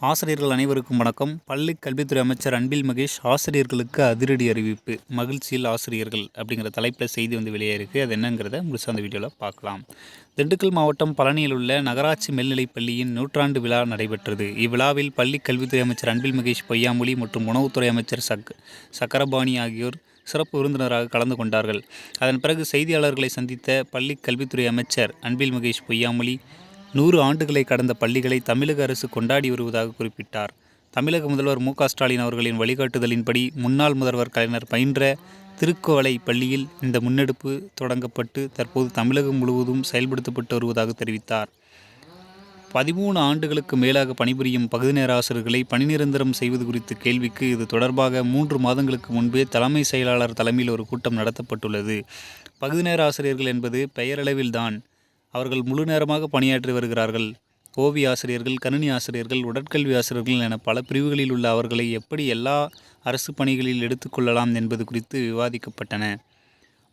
ஆசிரியர்கள் அனைவருக்கும் வணக்கம். பள்ளி கல்வித்துறை அமைச்சர் அன்பில் மகேஷ் ஆசிரியர்களுக்கு அதிரடி அறிவிப்பு. மகிழ்ச்சியில் ஆசிரியர்கள் அப்படிங்கிற தலைப்பில் செய்தி வந்து வெளியாயிருக்கு. அது என்னங்கிறத முழுசாக அந்த வீடியோவில் பார்க்கலாம். திண்டுக்கல் மாவட்டம் பழனியில் உள்ள நகராட்சி மேல்நிலைப் பள்ளியின் நூற்றாண்டு விழா நடைபெற்றது. இவ்விழாவில் பள்ளி கல்வித்துறை அமைச்சர் அன்பில் மகேஷ் பொய்யாமொழி மற்றும் உணவுத்துறை அமைச்சர் சக் சக்கரபாணி ஆகியோர் சிறப்பு விருந்தினராக கலந்து கொண்டார்கள். அதன் பிறகு செய்தியாளர்களை சந்தித்த பள்ளி கல்வித்துறை அமைச்சர் அன்பில் மகேஷ் பொய்யாமொழி நூறு ஆண்டுகளை கடந்த பள்ளிகளை தமிழக அரசு கொண்டாடி வருவதாக குறிப்பிட்டார். தமிழக முதல்வர் மு ஸ்டாலின் அவர்களின் வழிகாட்டுதலின்படி முன்னாள் முதல்வர் கலைஞர் பயின்ற திருக்கோளை பள்ளியில் இந்த முன்னெடுப்பு தொடங்கப்பட்டு தற்போது தமிழகம் முழுவதும் செயல்படுத்தப்பட்டு வருவதாக தெரிவித்தார். பதிமூணு ஆண்டுகளுக்கு மேலாக பணிபுரியும் பகுதி நேர ஆசிரியர்களை பணி நிரந்தரம் செய்வது குறித்த கேள்விக்கு இது தொடர்பாக மூன்று மாதங்களுக்கு முன்பே தலைமை செயலாளர் தலைமையில் ஒரு கூட்டம் நடத்தப்பட்டுள்ளது. பகுதி நேர ஆசிரியர்கள் என்பது பெயரளவில்தான். அவர்கள் முழு நேரமாக பணியாற்றி வருகிறார்கள். ஓவிய ஆசிரியர்கள் கணினி ஆசிரியர்கள் உடற்கல்வி ஆசிரியர்கள் என பல பிரிவுகளில் உள்ள அவர்களை எப்படி எல்லா அரசு பணிகளில் எடுத்துக்கொள்ளலாம் என்பது குறித்து விவாதிக்கப்பட்டன.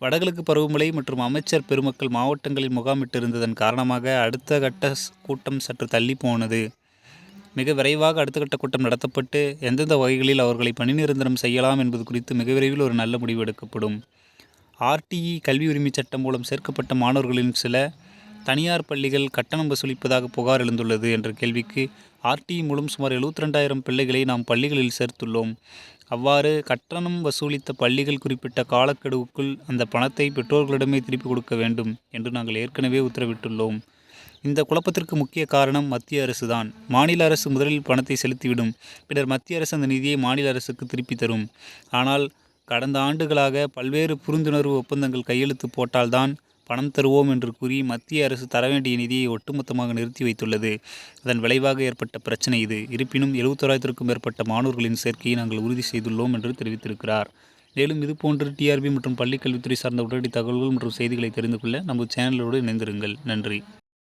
வடகிழக்கு பருவமழை மற்றும் அமைச்சர் பெருமக்கள் மாவட்டங்களில் முகாமிட்டிருந்ததன் காரணமாக அடுத்த கட்ட கூட்டம் சற்று தள்ளி போனது. மிக விரைவாக அடுத்த கட்ட கூட்டம் நடத்தப்பட்டு எந்தெந்த வகைகளில் அவர்களை பணி நிரந்தரம் செய்யலாம் என்பது குறித்து மிக விரைவில் ஒரு நல்ல முடிவு எடுக்கப்படும். ஆர்டிஇ கல்வி உரிமை சட்டம் மூலம் சேர்க்கப்பட்ட மாணவர்களின் சில தனியார் பள்ளிகள் கட்டணம் வசூலிப்பதாக புகார் எழுந்துள்ளது என்ற கேள்விக்கு ஆர்டி மூலம் சுமார் எழுபத்தி ரெண்டாயிரம் பிள்ளைகளை நாம் பள்ளிகளில் சேர்த்துள்ளோம். அவ்வாறு கட்டணம் வசூலித்த பள்ளிகள் குறிப்பிட்ட காலக்கெடுவுக்குள் அந்த பணத்தை பெற்றோர்களிடமே திருப்பிக் கொடுக்க வேண்டும் என்று நாங்கள் ஏற்கனவே உத்தரவிட்டுள்ளோம். இந்த குழப்பத்திற்கு முக்கிய காரணம் மத்திய அரசு தான் மாநில அரசு முதலில் பணத்தை செலுத்திவிடும். பின்னர் மத்திய அரசு அந்த நிதியை மாநில அரசுக்கு திருப்பி தரும். ஆனால் கடந்த ஆண்டுகளாக பல்வேறு புரிந்துணர்வு ஒப்பந்தங்கள் கையெழுத்து போட்டால்தான் பணம் தருவோம் என்று கூறி மத்திய அரசு தர வேண்டிய நிதியை ஒட்டுமொத்தமாக நிறுத்தி வைத்துள்ளது. அதன் விளைவாக ஏற்பட்ட பிரச்சனை இது. இருப்பினும் எழுபத்தோராயிரத்திற்கும் மேற்பட்ட மாணவர்களின் சேர்க்கையை நாங்கள் உறுதி செய்துள்ளோம் என்று தெரிவித்திருக்கிறார். மேலும் இதுபோன்று டிஆர்பி மற்றும் பள்ளிக்கல்வித்துறை சார்ந்த உடனடி தகவல்கள் மற்றும் செய்திகளை தெரிந்து கொள்ள நமது சேனலோடு இணைந்திருங்கள். நன்றி.